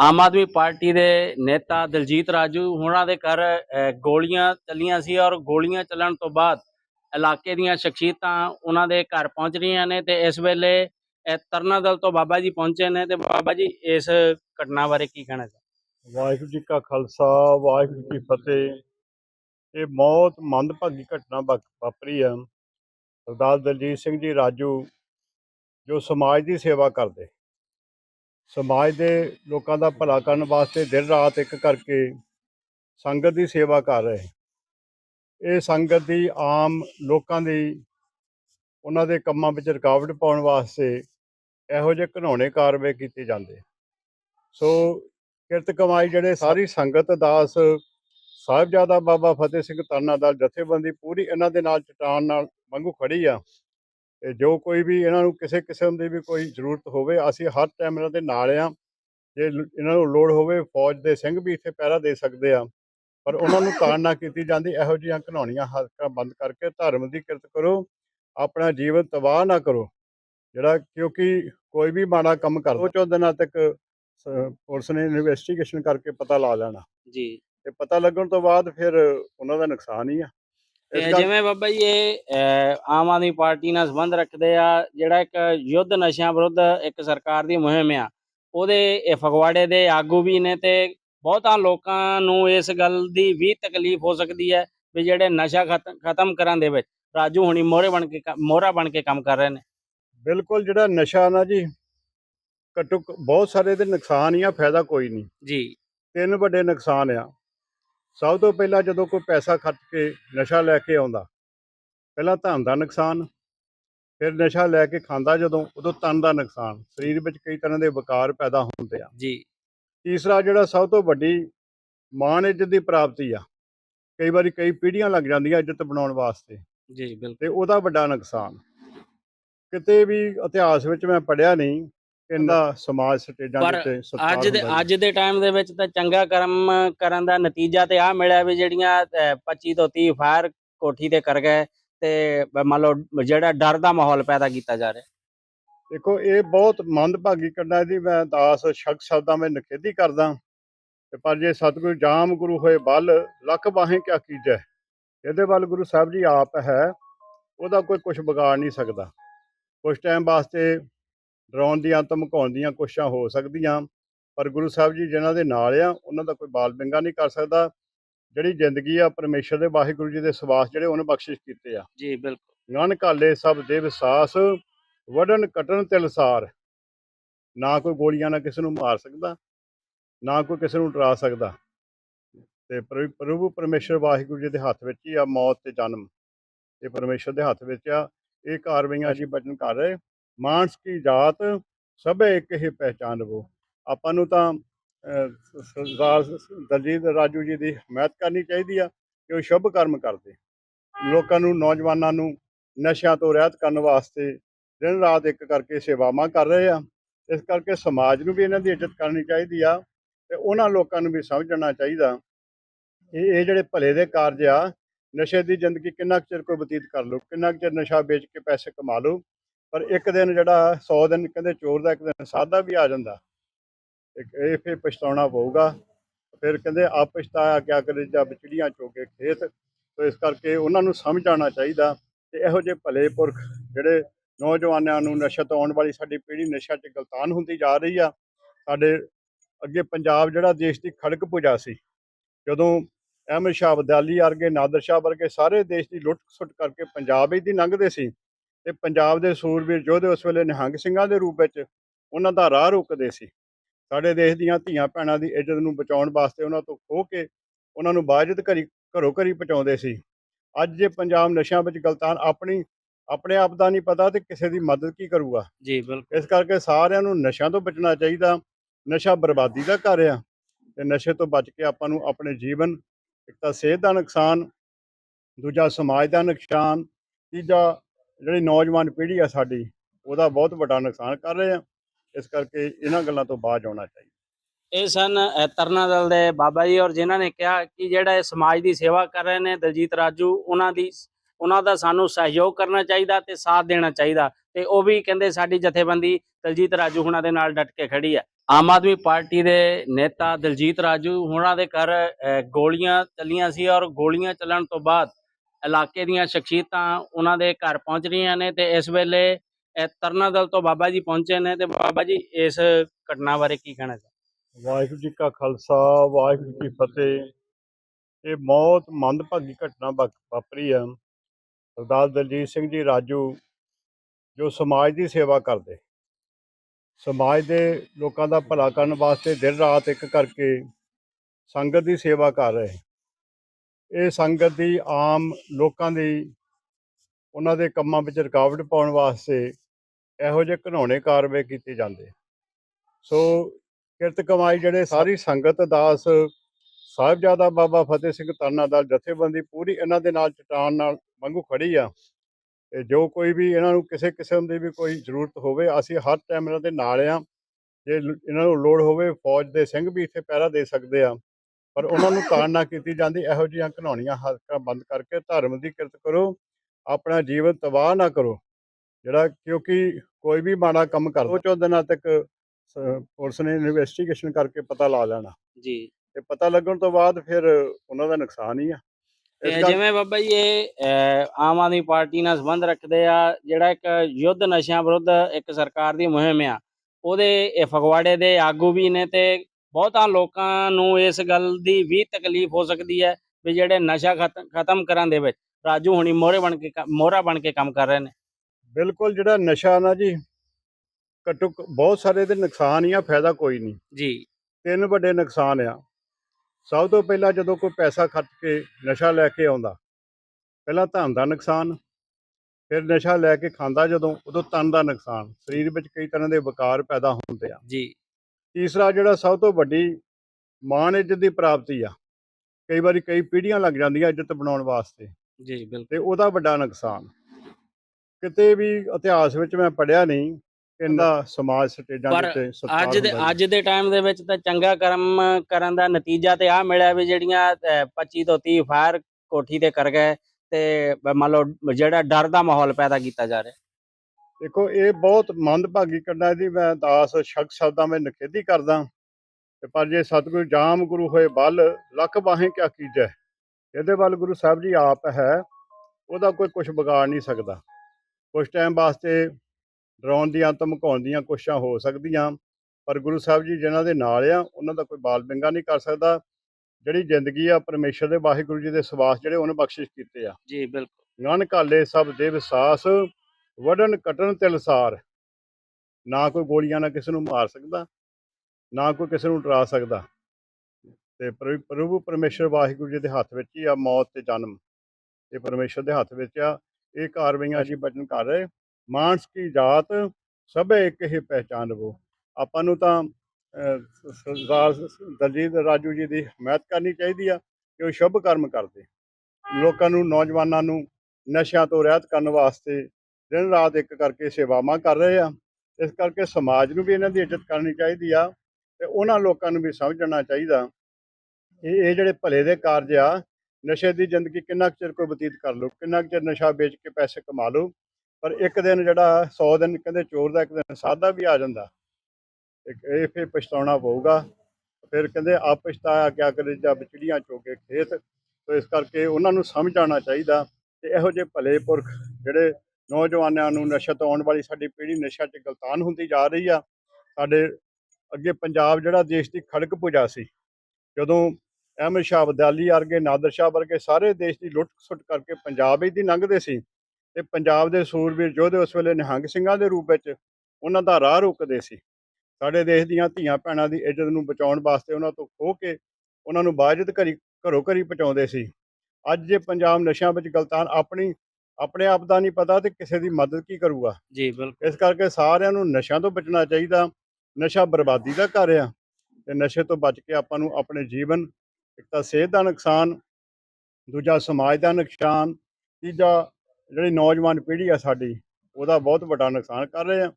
Aam Aadmi party ਦੇ ਨੇਤਾ ਦਲਜੀਤ ਰਾਜੂ ਉਹਨਾਂ ਦੇ ਘਰ ਗੋਲੀਆਂ ਚੱਲੀਆਂ ਸੀ ਔਰ ਗੋਲੀਆਂ ਚੱਲਣ ਤੋਂ ਬਾਅਦ ਇਲਾਕੇ ਦੀਆਂ ਸ਼ਖਸੀਅਤਾਂ ਉਹਨਾਂ ਦੇ ਘਰ ਪਹੁੰਚ ਰਹੀਆਂ ਨੇ ਤੇ ਇਸ ਵੇਲੇ ਤਰਨਾ ਦਲ ਤੋਂ ਬਾਬਾ ਜੀ ਪਹੁੰਚੇ ਨੇ ਤੇ ਬਾਬਾ ਜੀ, ਇਸ ਘਟਨਾ ਬਾਰੇ ਕੀ ਕਹਿਣਾ ਚਾਹੁੰਦੇ ਵਾਹਿਗੁਰੂ ਜੀ ਕਾ ਖਾਲਸਾ, ਵਾਹਿਗੁਰੂ ਜੀ ਫਤਿਹ। ਇਹ ਬਹੁਤ ਮੰਦਭਾਗੀ ਘਟਨਾ ਵਾ- ਵਾਪਰੀ ਆ। ਸਰਦਾਰ ਦਲਜੀਤ ਸਿੰਘ ਜੀ ਰਾਜੂ ਜੋ ਸਮਾਜ ਦੀ ਸੇਵਾ ਕਰਦੇ। ਸਮਾਜ ਦੇ ਲੋਕਾਂ ਦਾ ਭਲਾ ਕਰਨ ਵਾਸਤੇ ਦਿਨ ਰਾਤ ਇੱਕ ਕਰਕੇ ਸੰਗਤ ਦੀ ਸੇਵਾ ਕਰ ਰਹੇ ਇਹ ਸੰਗਤ ਦੀ ਆਮ ਲੋਕਾਂ ਦੀ ਉਹਨਾਂ ਦੇ ਕੰਮਾਂ ਵਿੱਚ ਰੁਕਾਵਟ ਪਾਉਣ ਵਾਸਤੇ ਇਹੋ ਜਿਹੇ ਘਿਨੌਣੇ ਕਾਰਵਾਈ ਕੀਤੇ ਜਾਂਦੇ ਸੋ ਕਿਰਤ ਕਮਾਈ ਜਿਹੜੇ ਸਾਰੀ ਸੰਗਤ, ਦਾਸ ਸਾਹਿਬਜ਼ਾਦਾ ਬਾਬਾ ਫਤਿਹ ਸਿੰਘ ਤਾਨਾ ਦਾ ਜਥੇਬੰਦੀ ਪੂਰੀ ਇਹਨਾਂ ਦੇ ਨਾਲ ਚਟਾਨ ਨਾਲ ਵਾਂਗੂ ਖੜੀ ਆ। ਤੇ ਜੋ ਕੋਈ ਵੀ ਇਹਨਾਂ ਨੂੰ ਕਿਸੇ ਕਿਸਮ ਦੀ ਵੀ ਕੋਈ ਜ਼ਰੂਰਤ ਹੋਵੇ ਅਸੀਂ ਹਰ ਟਾਈਮ ਇਹਨਾਂ ਦੇ ਨਾਲ ਆ। ਜੇ ਇਹਨਾਂ ਨੂੰ ਲੋੜ ਹੋਵੇ ਫੌਜ ਦੇ ਸਿੰਘ ਵੀ ਇੱਥੇ ਪਹਿਰਾ ਦੇ ਸਕਦੇ ਆ। ਪਰ ਉਹਨਾਂ ਨੂੰ ਤਾੜਨਾ ਕੀਤੀ ਜਾਂਦੀ ਇਹੋ ਜਿਹੀਆਂ ਘਿਨੌਣੀਆਂ ਹਰਕਤਾਂ ਬੰਦ ਕਰਕੇ ਧਰਮ ਦੀ ਕਿਰਤ ਕਰੋ ਆਪਣਾ ਜੀਵਨ ਤਬਾਹ ਨਾ ਕਰੋ। ਜਿਹੜਾ ਕਿਉਂਕਿ ਕੋਈ ਵੀ ਮਾੜਾ ਕੰਮ ਕਰਦਾ ਉਹ ਚੋਂ ਦਿਨਾਂ ਤੱਕ ਪੁਲਿਸ ਨੇ ਇਨਵੈਸਟੀਗੇਸ਼ਨ ਕਰਕੇ ਪਤਾ ਲਾ ਲੈਣਾ। ਜੀ। ਤੇ ਪਤਾ ਲੱਗਣ ਤੋਂ ਬਾਅਦ ਫਿਰ ਉਹਨਾਂ ਦਾ ਨੁਕਸਾਨ ਹੀ ਆ। ਤੇ ਜਿਵੇਂ ਬਾਬਾ ਜੀ ਇਹ ਆਮ ਆਦਮੀ ਪਾਰਟੀ ਨਾਲ ਸੰਬੰਧ ਰੱਖਦੇ ਆ ਜਿਹੜਾ ਇੱਕ ਯੁੱਧ ਨਸ਼ਿਆਂ ਵਿਰੁੱਧ ਇੱਕ ਸਰਕਾਰ ਦੀ ਮੁਹਿੰਮ ਆ ਉਹਦੇ ਇਹ ਫਗਵਾੜੇ ਦੇ ਆਗੂ ਵੀ ਨੇ ਤੇ ਬਹੁਤਾਂ ਲੋਕਾਂ ਨੂੰ ਇਸ ਗੱਲ ਦੀ ਵੀ ਤਕਲੀਫ ਹੋ ਸਕਦੀ ਹੈ ਵੀ ਜਿਹੜੇ ਨਸ਼ਾ ਖਤ- ਖਤਮ ਕਰਨ ਦੇ ਵਿੱਚ ਰਾਜੂ ਹੁਣੀ ਮੋਹਰੇ ਬਣ ਕੇ ਮੋਹਰਾ ਬਣ ਕੇ ਕੰਮ ਕਰ ਰਹੇ ਨੇ। ਬਿਲਕੁਲ ਜਿਹੜਾ ਨਸ਼ਾ ਨਾ ਜੀ ਘੱਟੋ ਘ- ਬਹੁਤ ਸਾਰੇ ਦੇ ਨੁਕਸਾਨ ਹੀ ਆ ਫਾਇਦਾ ਕੋਈ ਨਹੀਂ। ਜੀ। ਤਿੰਨ ਵੱਡੇ ਨੁਕਸਾਨ ਆ। ਸਭ ਤੋਂ ਪਹਿਲਾਂ ਜਦੋਂ ਕੋਈ ਪੈਸਾ ਖਰਚ ਕੇ ਨਸ਼ਾ ਲੈ ਕੇ ਆਉਂਦਾ ਪਹਿਲਾਂ ਧਨ ਦਾ ਨੁਕਸਾਨ ਫਿਰ ਨਸ਼ਾ ਲੈ ਕੇ ਖਾਂਦਾ ਜਦੋਂ ਉਦੋਂ ਤਨ ਦਾ ਨੁਕਸਾਨ ਸਰੀਰ ਵਿੱਚ ਕਈ ਤਰ੍ਹਾਂ ਦੇ ਵਿਕਾਰ ਪੈਦਾ ਹੁੰਦੇ ਆ। ਜੀ। ਤੀਸਰਾ ਜਿਹੜਾ ਸਭ ਤੋਂ ਵੱਡੀ ਮਾਣ ਇੱਜ਼ਤ ਦੀ ਪ੍ਰਾਪਤੀ ਆ ਕਈ ਵਾਰੀ ਕਈ ਪੀੜ੍ਹੀਆਂ ਲੱਗ ਜਾਂਦੀਆਂ ਇੱਜ਼ਤ ਬਣਾਉਣ ਵਾਸਤੇ। ਜੀ ਬਿਲਕੁਲ। ਤੇ ਉਹਦਾ ਵੱਡਾ ਨੁਕਸਾਨ। ਕਿਤੇ ਵੀ ਇਤਿਹਾਸ ਵਿੱਚ ਮੈਂ ਪੜਿਆ ਨਹੀਂ ਇਹਦਾ ਸਮਾਜ ਸਟੇਜਾਂ ਪਰ ਦੇ ਉੱਤੇ ਅੱਜ ਦੇ। ਅੱਜ ਦੇ ਟਾਈਮ ਦੇ ਵਿੱਚ ਤਾਂ ਚੰਗਾ ਕਰਮ ਕਰਨ ਦਾ ਨਤੀਜਾ ਤੇ ਆ ਮਿਲਿਆ ਵੀ ਜਿਹੜੀਆਂ ਅਹ, 25 ਤੋਂ 30 ਫਾਇਰ ਕੋਠੀ ਤੇ ਕਰ ਗਏ ਤੇ ਮੰਨ ਲਓ ਜਿਹੜਾ ਡਰ ਦਾ ਮਾਹੌਲ ਪੈਦਾ ਕੀਤਾ ਜਾ ਰਿਹਾ। ਦੇਖੋ ਇਹ ਬਹੁਤ ਮੰਦਭਾਗੀ ਘਟਨਾ ਦੀ ਮੈਂ ਦਾਸ ਸ਼ਖਸ ਸ਼ਬਦਾਂ ਵਿੱਚ ਨਿਖੇਧੀ ਕਰਦਾ। ਤੇ ਪਰ ਜੇ ਸਤਿਗੁਰੂ ਜਾਮ ਗੁਰੂ ਹੋਏ ਬਲ ਲੱਖ ਬਾਹੇ ਕਿਆ ਕੀਜੈ? ਇਹਦੇ ਵੱਲ ਗੁਰੂ ਸਾਹਿਬ ਜੀ ਆਪ ਹੈ ਉਹਦਾ ਕੋਈ ਕੁਝ ਵਿਗਾੜ ਨਹੀਂ ਸਕਦਾ। ਕੁਝ ਟਾਈਮ ਵਾਸਤੇ ਡਰਾਉਣ ਦੀਆਂ ਧਮਕਾਉਣ ਦੀਆਂ ਕੋਸ਼ਿਸ਼ਾਂ ਹੋ ਸਕਦੀਆਂ। ਪਰ ਗੁਰੂ ਸਾਹਿਬ ਜੀ ਜਿਨ੍ਹਾਂ ਦੇ ਨਾਲ ਆ ਉਹਨਾਂ ਦਾ ਕੋਈ ਬਾਲ ਬਿੰਗਾ ਨਹੀਂ ਕਰ ਸਕਦਾ। ਜਿਹੜੀ ਜ਼ਿੰਦਗੀ ਆ ਪਰਮੇਸ਼ਰ ਦੇ ਵਾਹਿਗੁਰੂ ਜੀ ਦੇ ਸਵਾਸ ਜਿਹੜੇ ਉਹਨੇ ਬਖਸ਼ਿਸ਼ ਕੀਤੇ ਆ। ਜੀ ਬਿਲਕੁਲ। ਗਨ ਕਾਲੇ ਸਭ ਦੇ ਵਿਸਾਸ ਵਡਨ ਕਟਨ ਤਿਲਸਾਰ। ਨਾ ਕੋਈ ਗੋਲੀਆਂ ਨਾਲ ਕਿਸੇ ਨੂੰ ਮਾਰ ਸਕਦਾ ਨਾ ਕੋਈ ਕਿਸੇ ਨੂੰ ਡਰਾ ਸਕਦਾ। ਤੇ ਪ੍ਰਭੂ ਪ੍ਰਭੂ ਪਰਮੇਸ਼ਰ ਵਾਹਿਗੁਰੂ ਜੀ ਦੇ ਹੱਥ ਵਿੱਚ ਹੀ ਆ ਮੌਤ ਤੇ ਜਨਮ। ਇਹ ਪਰਮੇਸ਼ਰ ਦੇ ਹੱਥ ਵਿੱਚ ਆ। ਇਹ ਕਾਰਵਾਈਆਂ ਅਸੀਂ ਬਚਨ ਕਰ ਰਹੇ। ਮਾਨਸ ਕੀ ਜਾਤ, ਸਭੇ ਇੱਕ ਹੀ ਪਹਿਚਾਨਵੋ ਆਪਾਂ ਨੂੰ ਤਾਂ ਸਰਦਾਰ ਦਲਜੀਤ ਰਾਜੂ ਜੀ ਦੀ ਹਮਾਇਤ ਕਰਨੀ ਚਾਹੀਦੀ ਆ ਕਿ ਉਹ ਸ਼ੁਭ ਕਰਮ ਕਰਦੇ। ਲੋਕਾਂ ਨੂੰ, ਨੌਜਵਾਨਾਂ ਨੂੰ ਨਸ਼ਿਆਂ ਤੋਂ ਰਹਿਤ ਕਰਨ ਵਾਸਤੇ ਦਿਨ ਰਾਤ ਇੱਕ ਕਰਕੇ ਸੇਵਾਵਾਂ ਕਰ ਰਹੇ ਆ। ਇਸ ਕਰਕੇ ਸਮਾਜ ਨੂੰ ਵੀ ਇਹਨਾਂ ਦੀ ਇੱਜ਼ਤ ਕਰਨੀ ਚਾਹੀਦੀ ਆ ਤੇ ਉਹਨਾਂ ਲੋਕਾਂ ਨੂੰ ਵੀ ਸਮਝਣਾ ਚਾਹੀਦਾ। ਇਹ ਇਹ ਜਿਹੜੇ ਭਲੇ ਦੇ ਕਾਰਜ ਆ, ਨਸ਼ੇ ਦੀ ਜ਼ਿੰਦਗੀ ਕਿੰਨਾ ਕੁ ਚਿਰ ਕੋਈ ਬਤੀਤ ਕਰ ਲਓ ਕਿੰਨਾ ਕੁ ਚਿਰ ਨਸ਼ਾ ਵੇਚ ਕੇ ਪੈਸੇ ਕਮਾ ਲਓ ਪਰ ਇੱਕ ਦਿਨ ਜਿਹੜਾ 100 ਦਿਨ ਕਹਿੰਦੇ ਚੋਰ ਦਾ ਇੱਕ ਦਿਨ ਸਾਦਾ ਵੀ ਆ ਜਾਂਦਾ। ਇਹ ਫਿਰ ਪਛਤਾਉਣਾ ਪਊਗਾ। ਫਿਰ ਕਹਿੰਦੇ ਆਪ ਪਛਤਾਇਆ ਕਿਆ ਕਰੇ ਜਦ ਚਿੜੀਆਂ ਚੋਗੇ ਖੇਤ। ਤੋ ਇਸ ਕਰਕੇ ਉਹਨਾਂ ਨੂੰ ਸਮਝ ਆਉਣਾ ਚਾਹੀਦਾ ਕਿ ਇਹੋ ਜਿਹੇ ਭਲੇ ਪੁਰਖ ਜਿਹੜੇ ਨੌਜਵਾਨਾਂ ਨੂੰ ਨਸ਼ਾ ਤੋਂ ਆਉਣ ਵਾਲੀ ਸਾਡੀ ਪੀੜ੍ਹੀ ਨਸ਼ਾ 'ਚ ਗਲਤਾਨ ਹੁੰਦੀ ਜਾ ਰਹੀ ਆ। ਸਾਡੇ ਅੱਗੇ ਪੰਜਾਬ ਜਿਹੜਾ ਦੇਸ਼ ਦੀ ਖੜਕ ਪੁਜਾ ਸੀ। ਜਦੋਂ ਅਹਿਮਦ ਸ਼ਾਹ ਅਬਦਾਲੀ ਵਰਗੇ, ਨਾਦਰ ਸ਼ਾਹ ਵਰਗੇ ਸਾਰੇ ਦੇਸ਼ ਦੀ ਲੁੱਟ ਸੁੱਟ ਕਰਕੇ ਪੰਜਾਬ ਹੀ ਦੀ ਲੰਘਦੇ ਸੀ। ਤੇ ਪੰਜਾਬ ਦੇ ਸੂਰਬੀਰ ਯੋਧੇ ਉਸ ਵੇਲੇ ਨਿਹੰਗ ਸਿੰਘਾਂ ਦੇ ਰੂਪ ਵਿੱਚ ਉਹਨਾਂ ਦਾ ਰਾਹ ਰੋਕਦੇ ਸੀ। ਸਾਡੇ ਦੇਸ਼ ਦੀਆਂ ਧੀਆਂ ਭੈਣਾਂ ਦੀ ਇੱਜ਼ਤ ਨੂੰ ਬਚਾਉਣ ਵਾਸਤੇ ਉਹਨਾਂ ਤੋਂ ਖੋਹ ਕੇ ਉਹਨਾਂ ਨੂੰ ਬਾਜਤ ਘਰੀ ਘਰੋਂ ਘਰੀ ਪਹੁੰਚਾਉਂਦੇ ਸੀ। ਅੱਜ ਜੇ ਪੰਜਾਬ ਨਸ਼ਿਆਂ ਵਿੱਚ ਗਲਤਾਨ ਆਪਣੀ ਆਪਣੇ ਆਪ ਦਾ ਨਹੀਂ ਪਤਾ ਤੇ ਕਿਸੇ ਦੀ ਮਦਦ ਕੀ ਕਰੂਗਾ। ਜੀ ਬਿਲਕੁਲ। ਇਸ ਕਰਕੇ ਸਾਰਿਆਂ ਨੂੰ ਨਸ਼ਿਆਂ ਤੋਂ ਬਚਣਾ ਚਾਹੀਦਾ ਨਸ਼ਾ ਬਰਬਾਦੀ ਦਾ ਘਰ ਆ ਤੇ ਨਸ਼ੇ ਤੋਂ ਬਚ ਕੇ ਆਪਾਂ ਨੂੰ ਆਪਣੇ ਜੀਵਨ ਇੱਕ ਤਾਂ ਸਿਹਤ ਦਾ ਨੁਕਸਾਨ ਦੂਜਾ ਸਮਾਜ ਦਾ ਨੁਕਸਾਨ ਤੀਜਾ ਜਿਹੜੀ ਨੌਜਵਾਨ ਪੀੜ੍ਹੀ ਆ ਸਾਡੀ, ਉਹਦਾ ਬਹੁਤ ਵੱਡਾ ਨੁਕਸਾਨ ਕਰ ਰਹੇ ਆ। ਇਸ ਕਰਕੇ ਇਹਨਾਂ ਗੱਲਾਂ ਤੋਂ ਬਾਅਦ ਆਉਣਾ ਚਾਹੀਦਾ। ਇਹ ਸਨ ਤਰਨਾ ਦਲ ਦੇ ਬਾਬਾ ਜੀ ਔਰ ਜਿਨ੍ਹਾਂ ਨੇ ਕਿਹਾ ਕਿ ਜਿਹੜਾ ਇਹ ਸਮਾਜ ਦੀ ਸੇਵਾ ਕਰ ਰਹੇ ਨੇ ਦਲਜੀਤ ਰਾਜੂ, ਉਹਨਾਂ ਦੀ ਉਹਨਾਂ ਦਾ ਸਾਨੂੰ ਸਹਿਯੋਗ ਕਰਨਾ ਚਾਹੀਦਾ ਤੇ ਸਾਥ ਦੇਣਾ ਚਾਹੀਦਾ ਤੇ ਉਹ ਵੀ ਕਹਿੰਦੇ ਸਾਡੀ ਜਥੇਬੰਦੀ ਦਲਜੀਤ ਰਾਜੂ ਹੁਣਾਂ ਦੇ ਨਾਲ ਡਟ ਕੇ ਖੜੀ ਹੈ ਆਮ ਆਦਮੀ ਪਾਰਟੀ ਦੇ ਨੇਤਾ ਦਲਜੀਤ ਰਾਜੂ ਹੁਣਾਂ ਦੇ ਘਰ ਗੋਲੀਆਂ ਚੱਲੀਆਂ ਸੀ ਔਰ ਗੋਲੀਆਂ ਚੱਲਣ ਤੋਂ ਬਾਅਦ ਇਲਾਕੇ ਦੀਆਂ ਸ਼ਖਸੀਅਤਾਂ ਉਹਨਾਂ ਦੇ ਘਰ ਪਹੁੰਚ ਰਹੀਆਂ ਨੇ ਤੇ ਇਸ ਵੇਲੇ ਅਹ, ਤਰਨਾ ਦਲ ਤੋਂ ਬਾਬਾ ਜੀ ਪਹੁੰਚੇ ਨੇ ਤੇ ਬਾਬਾ ਜੀ ਇਸ ਘਟਨਾ ਬਾਰੇ ਕੀ ਕਹਿਣਾ ਚਾਹੁੰਦੇ ਵਾਹਿਗੁਰੂ ਜੀ ਕਾ ਖਾਲਸਾ ਵਾਹਿਗੁਰੂ ਜੀ ਕੀ ਫਤਿਹ। ਇਹ ਬਹੁਤ ਮੰਦਭਾਗੀ ਘਟਨਾ ਵਾ- ਵਾਪਰੀ ਆ। ਸਰਦਾਰ ਦਲਜੀਤ ਸਿੰਘ ਜੀ ਰਾਜੂ ਜੋ ਸਮਾਜ ਦੀ ਸੇਵਾ ਕਰਦੇ। ਸਮਾਜ ਦੇ ਲੋਕਾਂ ਦਾ ਭਲਾ ਕਰਨ ਵਾਸਤੇ ਦਿਨ ਰਾਤ ਇੱਕ ਕਰਕੇ ਸੰਗਤ ਦੀ ਸੇਵਾ ਕਰ ਰਹੇ। ਇਹ ਸੰਗਤ ਦੀ ਆਮ ਲੋਕਾਂ ਦੀ ਉਹਨਾਂ ਦੇ ਕੰਮਾਂ ਵਿੱਚ ਰੁਕਾਵਟ ਪਾਉਣ ਵਾਸਤੇ ਇਹੋ ਜਿਹੇ ਘਿਨੌਣੇ ਕਾਰਵਾਈ ਕੀਤੇ ਜਾਂਦੇ ਸੋ ਕਿਰਤ ਕਮਾਈ ਜਿਹੜੇ ਸਾਰੀ ਸੰਗਤ, ਦਾਸ ਸਾਹਿਬਜ਼ਾਦਾ ਬਾਬਾ ਫਤਿਹ ਸਿੰਘ ਤਰਨਾ ਦਾ ਜਥੇਬੰਦੀ ਪੂਰੀ ਇਹਨਾਂ ਦੇ ਨਾਲ ਚਟਾਨ ਨਾਲ ਵਾਂਗੂ ਖੜੀ ਆ ਤੇ ਜੋ ਕੋਈ ਵੀ ਇਹਨਾਂ ਨੂੰ ਕਿਸੇ ਕਿਸਮ ਦੀ ਵੀ ਕੋਈ ਜ਼ਰੂਰਤ ਹੋਵੇ, ਅਸੀਂ ਹਰ ਟਾਈਮ ਇਹਨਾਂ ਦੇ ਨਾਲ ਆ। ਜੇ ਇਹਨਾਂ ਨੂੰ ਲੋੜ ਹੋਵੇ ਫੌਜ ਦੇ ਸਿੰਘ ਵੀ ਇੱਥੇ ਪਹਿਰਾ ਦੇ ਸਕਦੇ ਆ। ਪਰ ਉਹਨਾਂ ਨੂੰ ਤਾੜਨਾ ਕੀਤੀ ਜਾਂਦੀ। ਇਹੋ ਜਿਹੀਆਂ ਘਿਨੌਣੀਆਂ ਹਰਕਤਾਂ ਬੰਦ ਕਰਕੇ ਧਰਮ ਦੀ ਕਿਰਤ ਕਰੋ ਆਪਣਾ ਜੀਵਨ ਤਬਾਹ ਨਾ ਕਰੋ। ਜਿਹੜਾ ਕਿਉਂਕਿ ਕੋਈ ਵੀ ਮਾੜਾ ਕੰਮ ਕਰਦਾ ਉਹ ਚੌਦਾਂ ਦਿਨਾਂ ਤੱਕ ਪੁਲਿਸ ਨੇ ਇਨਵੈਸਟੀਗੇਸ਼ਨ ਕਰਕੇ ਪਤਾ ਲਾ ਲੈਣਾ। ਜੀ। ਤੇ ਪਤਾ ਲੱਗਣ ਤੋਂ ਬਾਅਦ ਫਿਰ ਉਹਨਾਂ ਦਾ ਨੁਕਸਾਨ ਹੀ ਆ। ਤੇ ਜਿਵੇਂ ਬਾਬਾ ਜੀ ਇਹ ਆਮ ਆਦਮੀ ਪਾਰਟੀ ਨਾਲ ਸੰਬੰਧ ਰੱਖਦੇ ਆ ਜਿਹੜਾ ਇੱਕ ਯੁੱਧ ਨਸ਼ਿਆਂ ਵਿਰੁੱਧ ਇੱਕ ਸਰਕਾਰ ਦੀ ਮੁਹਿੰਮ ਆ ਉਹਦੇ ਇਹ ਫਗਵਾੜੇ ਦੇ ਆਗੂ ਵੀ ਨੇ ਤੇ ਬਹੁਤਾਂ ਲੋਕਾਂ ਨੂੰ ਇਸ ਗੱਲ ਦੀ ਵੀ ਤਕਲੀਫ ਹੋ ਸਕਦੀ ਹੈ ਵੀ ਜਿਹੜੇ ਨਸ਼ਾ ਖਤ- ਖਤਮ ਕਰਨ ਦੇ ਵਿੱਚ ਰਾਜੂ ਹੁਣੀ ਮੋਹਰੇ ਬਣ ਕੇ ਮੋਹਰਾ ਬਣ ਕੇ ਕੰਮ ਕਰ ਰਹੇ ਨੇ। ਬਿਲਕੁਲ ਜਿਹੜਾ ਨਸ਼ਾ ਨਾ ਜੀ ਘੱਟੋ ਬਹੁਤ ਸਾਰੇ ਦੇ ਨੁਕਸਾਨ ਹੀ ਆ ਫਾਇਦਾ ਕੋਈ ਨਹੀਂ। ਜੀ। ਤਿੰਨ ਵੱਡੇ ਨੁਕਸਾਨ ਆ। ਸਭ ਤੋਂ ਪਹਿਲਾਂ ਜਦੋਂ ਕੋਈ ਪੈਸਾ ਖਰਚ ਕੇ ਨਸ਼ਾ ਲੈ ਕੇ ਆਉਂਦਾ ਪਹਿਲਾਂ ਧਨ ਦਾ ਨੁਕਸਾਨ ਫਿਰ ਨਸ਼ਾ ਲੈ ਕੇ ਖਾਂਦਾ ਜਦੋਂ ਉਦੋਂ ਤਨ ਦਾ ਨੁਕਸਾਨ। ਸਰੀਰ ਵਿੱਚ ਕਈ ਤਰ੍ਹਾਂ ਦੇ ਵਿਕਾਰ ਪੈਦਾ ਹੁੰਦੇ ਆ। ਜੀ। ਤੀਸਰਾ ਜਿਹੜਾ ਸਭ ਤੋਂ ਵੱਡੀ ਮਾਣ ਇੱਜ਼ਤ ਦੀ ਪ੍ਰਾਪਤੀ ਆ। ਕਈ ਵਾਰੀ ਕਈ ਪੀੜ੍ਹੀਆਂ ਲੱਗ ਜਾਂਦੀਆਂ ਇੱਜ਼ਤ ਬਣਾਉਣ ਵਾਸਤੇ। ਜੀ ਬਿਲਕੁਲ। ਤੇ ਉਹਦਾ ਵੱਡਾ ਨੁਕਸਾਨ। ਕਿਤੇ ਵੀ ਇਤਿਹਾਸ ਵਿੱਚ ਮੈਂ ਪੜਿਆ ਨਹੀਂ ਕਿ ਇਹਦਾ ਸਮਾਜ ਸਟੇਜਾਂ ਉੱਤੇ ਅੱਜ ਦੇ। ਅੱਜ ਦੇ ਟਾਈਮ ਦੇ ਵਿੱਚ ਤਾਂ ਚੰਗਾ ਕਰਮ ਕਰਨ ਦਾ ਨਤੀਜਾ ਤੇ ਆ ਮਿਲਿਆ ਵੀ ਜਿਹੜੀਆਂ ਅਹ, 25 ਤੋਂ 30 ਫਾਇਰ ਕੋਠੀ ਤੇ ਕਰ ਗਏ ਤੇ ਮੰਨ ਲਓ ਜਿਹੜਾ ਡਰ ਦਾ ਮਾਹੌਲ ਪੈਦਾ ਕੀਤਾ ਜਾ ਰਿਹਾ। ਦੇਖੋ ਇਹ ਬਹੁਤ ਮੰਦਭਾਗੀ ਘਟਨਾ ਦੀ ਮੈਂ ਦਾਸ ਸ਼ਖਸ ਸ਼ਬਦਾਂ ਵਿੱਚ ਨਿਖੇਧੀ ਕਰਦਾ। ਤੇ ਪਰ ਜੇ ਸਤਿਗੁਰੂ ਜਾਮ ਗੁਰੂ ਹੋਏ ਬਲ ਲੱਖ ਬਾਹੇ ਕਿਆ ਕੀਜੈ? ਇਹਦੇ ਵੱਲ ਗੁਰੂ ਸਾਹਿਬ ਜੀ ਆਪ ਹੈ ਉਹਦਾ ਕੋਈ ਕੁਝ ਵਿਗਾੜ ਨਹੀਂ ਸਕਦਾ। ਕੁਝ ਟਾਈਮ ਵਾਸਤੇ ਡਰਾਉਣ ਦੀਆਂ ਧਮਕਾਉਣ ਦੀਆਂ ਕੋਸ਼ਿਸ਼ਾਂ ਹੋ ਸਕਦੀਆਂ ਪਰ ਗੁਰੂ ਸਾਹਿਬ ਜੀ ਜਿਨ੍ਹਾਂ ਦੇ ਨਾਲ ਆ ਉਹਨਾਂ ਦਾ ਕੋਈ ਬਾਲ ਬਿੰਗਾ ਨਹੀਂ ਕਰ ਸਕਦਾ। ਜਿਹੜੀ ਜ਼ਿੰਦਗੀ ਆ ਪਰਮੇਸ਼ਰ ਦੇ ਵਾਹਿਗੁਰੂ ਜੀ ਦੇ ਸਵਾਸ ਜਿਹੜੇ ਉਹਨੇ ਬਖਸ਼ਿਸ਼ ਕੀਤੇ ਆ। ਜੀ ਬਿਲਕੁਲ। ਨਾਨਕ ਕਾਲੇ ਸਭ ਦੇ ਵਿਸਾਸ ਵਡਨ 'ਤੇ ਤਿਲਸਾਰ ਨਾ ਕੋਈ ਗੋਲੀਆਂ ਨਾਲ ਕਿਸੇ ਨੂੰ ਮਾਰ ਸਕਦਾ, ਨਾ ਕੋਈ ਕਿਸੇ ਨੂੰ ਡਰਾ ਸਕਦਾ। ਤੇ ਪ੍ਰਭੂ ਪ੍ਰਭੂ ਪਰਮੇਸ਼ਰ ਵਾਹਿਗੁਰੂ ਜੀ ਦੇ ਹੱਥ ਵਿੱਚ ਹੀ ਆ ਮੌਤ ਤੇ ਜਨਮ। ਇਹ ਪਰਮੇਸ਼ਰ ਦੇ ਹੱਥ ਵਿੱਚ ਆ, ਇਹ ਕਾਰਵਾਈਆਂ ਅਸੀਂ ਬਚਨ ਕਰ ਰਹੇ, ਮਾਨਸ ਕੀ ਜਾਤ, ਸਭੇ ਇੱਕ ਹੀ ਪਹਿਚਾਨਵੋ ਆਪਾਂ ਨੂੰ ਤਾਂ ਸਰਦਾਰ ਦਲਜੀਤ ਰਾਜੂ ਜੀ ਦੀ ਹਮਾਇਤ ਕਰਨੀ ਚਾਹੀਦੀ ਆ ਕਿ ਉਹ ਸ਼ੁਭ ਕਰਮ ਕਰਦੇ। ਲੋਕਾਂ ਨੂੰ, ਨੌਜਵਾਨਾਂ ਨੂੰ ਨਸ਼ਿਆਂ ਤੋਂ ਰਹਿਤ ਕਰਨ ਵਾਸਤੇ ਦਿਨ ਰਾਤ ਇੱਕ ਕਰਕੇ ਸੇਵਾਵਾਂ ਕਰ ਰਹੇ ਆ। ਇਸ ਕਰਕੇ ਸਮਾਜ ਨੂੰ ਵੀ ਇਹਨਾਂ ਦੀ ਇੱਜ਼ਤ ਕਰਨੀ ਚਾਹੀਦੀ ਆ ਤੇ ਉਹਨਾਂ ਲੋਕਾਂ ਨੂੰ ਵੀ ਸਮਝਣਾ ਚਾਹੀਦਾ। ਇਹ ਇਹ ਜਿਹੜੇ ਭਲੇ ਦੇ ਕਾਰਜ ਆ, ਨਸ਼ੇ ਦੀ ਜ਼ਿੰਦਗੀ ਕਿੰਨਾ ਕੁ ਚਿਰ ਕੋਈ ਬਤੀਤ ਕਰ ਲਓ ਕਿੰਨਾ ਕੁ ਚਿਰ ਨਸ਼ਾ ਵੇਚ ਕੇ ਪੈਸੇ ਕਮਾ ਲਓ ਪਰ ਇੱਕ ਦਿਨ ਜਿਹੜਾ 100 ਦਿਨ ਕਹਿੰਦੇ ਚੋਰ ਦਾ ਇੱਕ ਦਿਨ ਸਾਦਾ ਵੀ ਆ ਜਾਂਦਾ। ਇਹ ਫਿਰ ਪਛਤਾਉਣਾ ਪਊਗਾ। ਫਿਰ ਕਹਿੰਦੇ ਆਪ ਪਛਤਾਇਆ ਕਿਆ ਕਰੇ ਜਦ ਚਿੜੀਆਂ ਚੋਗੇ ਖੇਤ। ਸੋ ਇਸ ਕਰਕੇ ਉਹਨਾਂ ਨੂੰ ਸਮਝ ਆਉਣਾ ਚਾਹੀਦਾ ਕਿ ਇਹੋ ਜਿਹੇ ਭਲੇ ਪੁਰਖ ਜਿਹੜੇ ਨੌਜਵਾਨਾਂ ਨੂੰ ਨਸ਼ਾ ਤੋਂ ਆਉਣ ਵਾਲੀ ਸਾਡੀ ਪੀੜ੍ਹੀ ਨਸ਼ਾ 'ਚ ਗਲਤਾਨ ਹੁੰਦੀ ਜਾ ਰਹੀ ਆ। ਸਾਡੇ ਅੱਗੇ ਪੰਜਾਬ ਜਿਹੜਾ ਦੇਸ਼ ਦੀ ਖੜਕ ਪੁਜਾ ਸੀ, ਜਦੋਂ ਅਹਿਮਦ ਸ਼ਾਹ ਅਬਦਾਲੀ ਵਰਗੇ, ਨਾਦਰ ਸ਼ਾਹ ਵਰਗੇ ਸਾਰੇ ਦੇਸ਼ ਦੀ ਲੁੱਟ ਸੁੱਟ ਕਰਕੇ ਪੰਜਾਬ ਹੀ ਦੀ ਲੰਘਦੇ ਸੀ ਤੇ ਪੰਜਾਬ ਦੇ ਸੂਰਬੀਰ ਯੋਧੇ ਉਸ ਵੇਲੇ ਨਿਹੰਗ ਸਿੰਘਾਂ ਦੇ ਰੂਪ ਵਿੱਚ ਉਹਨਾਂ ਦਾ ਰਾਹ ਰੋਕਦੇ ਸੀ। ਸਾਡੇ ਦੇਸ਼ ਦੀਆਂ ਧੀਆਂ ਭੈਣਾਂ ਦੀ ਇੱਜ਼ਤ ਨੂੰ ਬਚਾਉਣ ਵਾਸਤੇ ਉਹਨਾਂ ਤੋਂ ਖੋਹ ਕੇ ਉਹਨਾਂ ਨੂੰ ਬਾਜਤ ਘਰੀ ਘਰੋਂ ਘਰੀ ਪਹੁੰਚਾਉਂਦੇ ਸੀ। ਅੱਜ ਜੇ ਪੰਜਾਬ ਨਸ਼ਿਆਂ ਵਿੱਚ ਗਲਤਾਨ ਆਪਣੀ ਆਪਣੇ ਆਪ ਦਾ ਨਹੀਂ ਪਤਾ ਤੇ ਕਿਸੇ ਦੀ ਮਦਦ ਕੀ ਕਰੂਗਾ। ਜੀ ਬਿਲਕੁਲ। ਇਸ ਕਰਕੇ ਸਾਰਿਆਂ ਨੂੰ ਨਸ਼ਿਆਂ ਤੋਂ ਬਚਣਾ ਚਾਹੀਦਾ ਨਸ਼ਾ ਬਰਬਾਦੀ ਦਾ ਘਰ ਆ ਤੇ ਨਸ਼ੇ ਤੋਂ ਬਚ ਕੇ ਆਪਾਂ ਨੂੰ ਆਪਣੇ ਜੀਵਨ ਇੱਕ ਤਾਂ ਸਿਹਤ ਦਾ ਨੁਕਸਾਨ ਦੂਜਾ ਸਮਾਜ ਦਾ ਨੁਕਸਾਨ ਤੀਜਾ ਜਿਹੜੀ ਨੌਜਵਾਨ ਪੀੜ੍ਹੀ ਆ ਸਾਡੀ ਉਹਦਾ ਬਹੁਤ ਵੱਡਾ ਨੁਕਸਾਨ ਕਰ ਰਹੇ ਆ।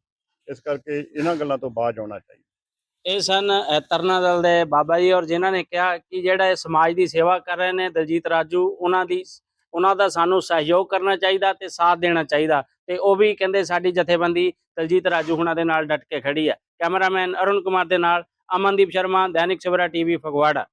ਇਸ ਕਰਕੇ ਇਹਨਾਂ ਗੱਲਾਂ ਤੋਂ ਬਾਅਦ ਆਉਣਾ ਚਾਹੀਦਾ। ਇਹ ਸਨ ਤਰਨਾ ਦਲ ਦੇ ਬਾਬਾ ਜੀ ਔਰ ਜਿਨ੍ਹਾਂ ਨੇ ਕਿਹਾ ਕਿ ਜਿਹੜਾ ਇਹ ਸਮਾਜ ਦੀ ਸੇਵਾ ਕਰ ਰਹੇ ਨੇ ਦਲਜੀਤ ਰਾਜੂ ਉਹਨਾਂ ਦੀ ਉਹਨਾਂ ਦਾ ਸਾਨੂੰ ਸਹਿਯੋਗ ਕਰਨਾ ਚਾਹੀਦਾ ਤੇ ਸਾਥ ਦੇਣਾ ਚਾਹੀਦਾ। ਤੇ ਉਹ ਵੀ ਕਹਿੰਦੇ ਸਾਡੀ ਜਥੇਬੰਦੀ ਦਲਜੀਤ ਰਾਜੂ ਹੁਣਾਂ ਦੇ ਨਾਲ ਡਟ ਕੇ ਖੜੀ ਹੈ। ਕੈਮਰਾਮੈਨ ਅਰੁਣ ਕੁਮਾਰ ਦੇ ਨਾਲ ਅਮਨਦੀਪ ਸ਼ਰਮਾ, ਦੈਨਿਕ ਸਵੇਰਾ ਟੀਵੀ ਫਗਵਾੜਾ।